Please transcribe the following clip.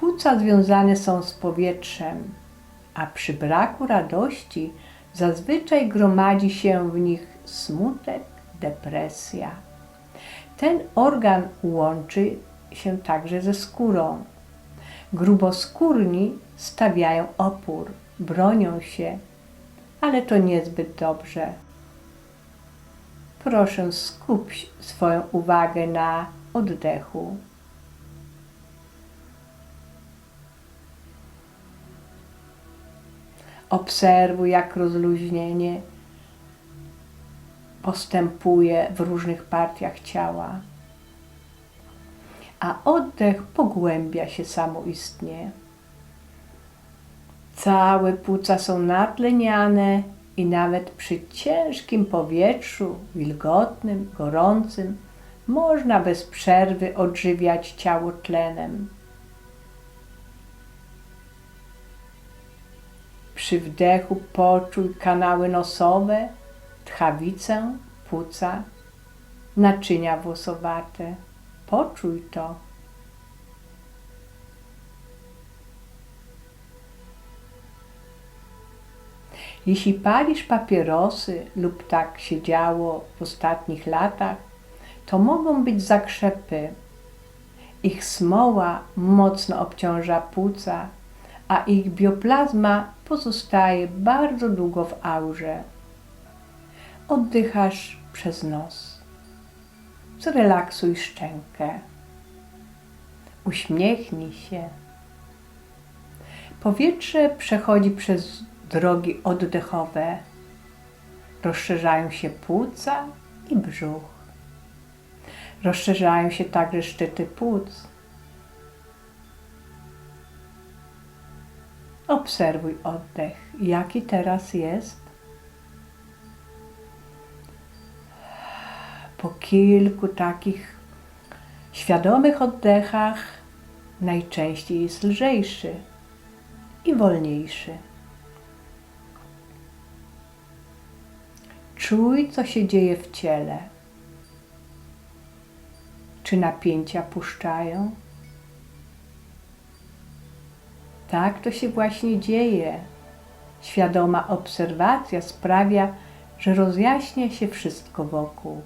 Płuca związane są z powietrzem, a przy braku radości zazwyczaj gromadzi się w nich smutek, depresja. Ten organ łączy się także ze skórą. Gruboskórni stawiają opór, bronią się, ale to niezbyt dobrze. Proszę skup swoją uwagę na oddechu. Obserwuj, jak rozluźnienie postępuje w różnych partiach ciała, a oddech pogłębia się samoistnie. Całe płuca są natleniane i nawet przy ciężkim powietrzu, wilgotnym, gorącym, można bez przerwy odżywiać ciało tlenem. Przy wdechu poczuj kanały nosowe, tchawicę, płuca, naczynia włosowate. Poczuj to. Jeśli palisz papierosy lub tak się działo w ostatnich latach, to mogą być zakrzepy. Ich smoła mocno obciąża płuca, a ich bioplazma pozostaje bardzo długo w aurze. Oddychasz przez nos. Zrelaksuj szczękę. Uśmiechnij się. Powietrze przechodzi przez drogi oddechowe. Rozszerzają się płuca i brzuch. Rozszerzają się także szczyty płuc. Obserwuj oddech, jaki teraz jest. Po kilku takich świadomych oddechach najczęściej jest lżejszy i wolniejszy. Czuj, co się dzieje w ciele. Czy napięcia puszczają? Tak to się właśnie dzieje. Świadoma obserwacja sprawia, że rozjaśnia się wszystko wokół.